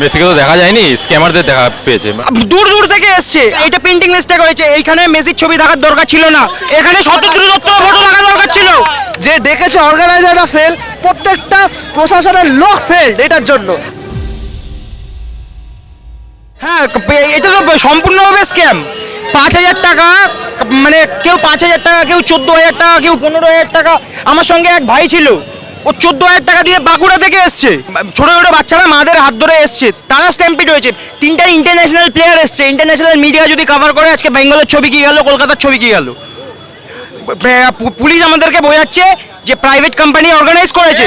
মেসিকে তো দেখা যায়নি স্ক্যামারদের দেখা পেয়েছে। দূর দূর থেকে এসছে। এটা প্রিন্টিং মিস্টেক হয়েছে। এইখানে মেসির ছবি থাকার দরকার ছিল না। এখানে শতদ্রু দত্ত ফটো থাকা দরকার ছিল। যে ডেকেছে অর্গানাইজাররা ফেল প্রত্যেকটা প্রশাসনের লোক ফেল এটার জন্য। হ্যাঁ এটা তো সম্পূর্ণভাবে স্ক্যাম পাঁচ হাজার টাকা মানে কেউ পাঁচ হাজার টাকা কেউ চোদ্দ হাজার টাকা কেউ পনেরো হাজার টাকা। আমার সঙ্গে এক ভাই ছিল। ও চোদ্দ হাজার টাকা দিয়ে বাঁকুড়া থেকে এসছে। ছোটো ছোটো বাচ্চারা মাদের হাত ধরে এসছে। তারা স্ট্যাম্পিড হয়েছে। তিনটা ইন্টারন্যাশনাল প্লেয়ার এসছে। ইন্টারন্যাশনাল মিডিয়া যদি কভার করে, আজকে বেঙ্গলের ছবি কি গেল, কলকাতার ছবি কি গেল? পুলিশ আমাদেরকে বোঝাচ্ছে যে প্রাইভেট কোম্পানি অর্গানাইজ করেছে।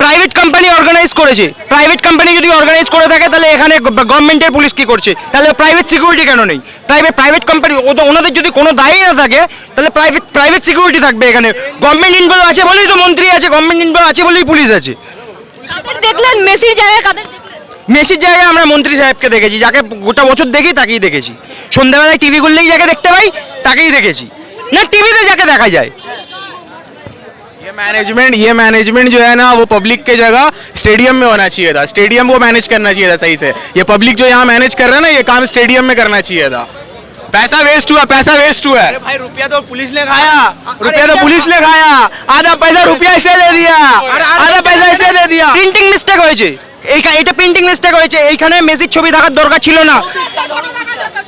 প্রাইভেট কোম্পানি অর্গানাইজ করেছে। প্রাইভেট কোম্পানি যদি অর্গানাইজ করে থাকে তাহলে এখানে গভর্নমেন্টের পুলিশ কি করছে? তাহলে প্রাইভেট সিকিউরিটি কেন নেই? প্রাইভেট প্রাইভেট কোম্পানি ও তো ওনাদের যদি কোনো দায়ী না থাকে তাহলে প্রাইভেট প্রাইভেট সিকিউরিটি থাকবে এখানে। গভর্নমেন্ট ইনভলভ আছে বলেই তো মন্ত্রী আছে গভর্নমেন্ট ইনভলভ আছে বলেই পুলিশ আছে। দেখলেন? মেসির জায়গায় কাদের মেসির জায়গায় আমরা মন্ত্রী সাহেবকে দেখেছি যাকে গোটা বছর দেখি তাকেই দেখেছি। সন্ধ্যাবেলায় টিভি খুললেই যাকে দেখতে পাই তাকেই দেখেছি। না টিভিতে যাকে দেখা যায়। ये मैनेजमेंट ये मैनेजमेंट जो है ना वो पब्लिक के जगह स्टेडियम में होना चाहिए था स्टेडियम को मैनेज करना चाहिए था सही से ये पब्लिक जो यहाँ मैनेज कर रहा है ना ये काम स्टेडियम में करना चाहिए था पैसा वेस्ट हुआ पैसा वेस्ट हुआ है भाई रुपया तो पुलिस ने खाया रुपया तो पुलिस ने खाया आधा पैसा रुपया इसे दे दिया आधा पैसा इसे दे दिया প্রিন্টিং মিস্টেক হয়েছে এই এটা প্রিন্টিং মিস্টেক হয়েছে এইখানে মেসির ছবি থাকার দরকার ছিল না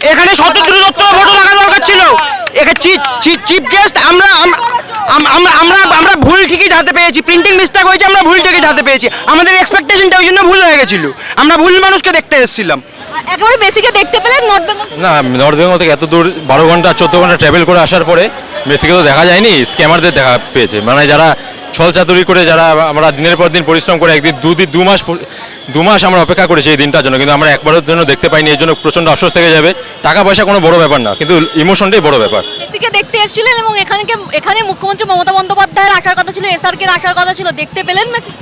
এখানে শতদ্রু দত্ত ফটো থাকা দরকার ছিল এখানে চিফ গেস্ট আমরা আম- আম- আমরা আমরা আমরা ভুল টিকিট হাতে পেয়েছি প্রিন্টিং মিস্টেক হয়েছে আমরা ভুল টিকিট হাতে পেয়েছি আমাদের এক্সপেকটেশনটা ওই জন্য ভুল হয়ে গেছিল। আমরা ভুল মানুষকে দেখতে এসেছিলাম। একেবারে বেসিকে দেখতে পেলেন নর্থ বেঙ্গল না নর্থ বেঙ্গল থেকে এত দূর বারো ঘণ্টা চোদ্দ ঘণ্টা ট্রাভেল করে আসার পরে মেসিকে তো দেখা যায়নি স্ক্যামারদের দেখা পেয়েছে। মানে যারা ছল চাতুরি করে যারা আমরা দিনের পর দিন পরিশ্রম করে একদিন দুদিন দু মাস দু মাস আমরা অপেক্ষা করেছি এই দিনটার জন্য কিন্তু আমরা একবারের জন্য দেখতে পাইনি এর জন্য প্রচণ্ড আফসোস থেকে যাবে। টাকা পয়সা কোনো বড় ব্যাপার না কিন্তু ইমোশনটাই বড় ব্যাপার। মেসিকে দেখতে এসেছিলেন এবং এখানে এখানে মুখ্যমন্ত্রী মমতা বন্দ্যোপাধ্যায়ের আসার কথা ছিল এসআর কে আসার কথা ছিল দেখতে পেলেন মেসি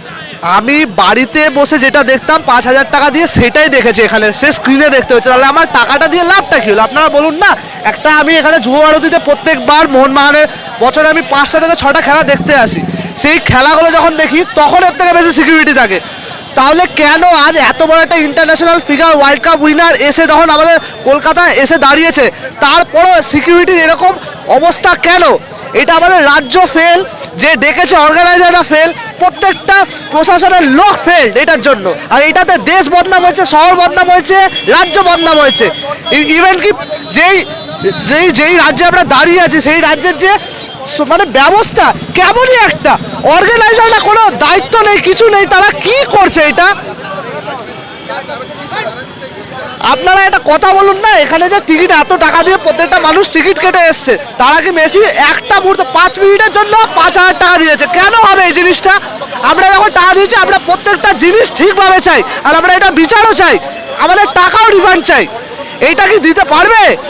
আমি বাড়িতে বসে যেটা দেখতাম পাঁচ হাজার টাকা দিয়ে সেটাই দেখেছি এখানে সে স্ক্রিনে দেখতে হচ্ছে। তাহলে আমার টাকাটা দিয়ে লাভটা কি হলো? আপনারা বলুন না একটা আমি এখানে যুব ভারতীতে প্রত্যেকবার মোহনবাগানের বছরে আমি পাঁচটা থেকে ছটা খেলা দেখতে আসি। সেই খেলাগুলো যখন দেখি, তখন এর থেকে বেশি সিকিউরিটি থাকে। তাহলে কেন আজ এত বড় একটা international figure world cup winner এসে তখন আমাদের কলকাতায় এসে দাঁড়িয়েছে? তারপরও সিকিউরিটির এরকম অবস্থা কেন? এটা আমাদের রাজ্য ফেল যে ডেকেছে অর্গানাইজাররা ফেল প্রত্যেকটা প্রশাসনের লোক ফেল এটার জন্য। আর এটাতে দেশ বদনাম হয়েছে, শহর বদনাম হয়েছে, রাজ্য বদনাম হয়েছে। ইভেন কি? যেই যেই যেই রাজ্যে আমরা দাঁড়িয়ে আছি, সেই রাজ্যের যে মানে ব্যবস্থা, কেমনই একটা অর্গানাইজাররা কোনো দায়িত্ব নেই, কিছু নেই, তারা কি করছে এটা? আপনারা একটা কথা বলুন না, এখানে যে টিকিট এত টাকা দিয়ে প্রত্যেকটা মানুষ টিকিট কেটে এসছে, তারা কি মেসি একটা মুহূর্তে পাঁচ মিনিটের জন্য পাঁচ হাজার টাকা দিয়েছে? কেন হবে এই জিনিসটা? আমরা যখন টাকা দিয়েছি, আমরা প্রত্যেকটা জিনিস ঠিকভাবে চাই, আর আমরা এটা বিচারও চাই, আমাদের টাকাও রিফান্ড চাই। এইটা কি দিতে পারবে?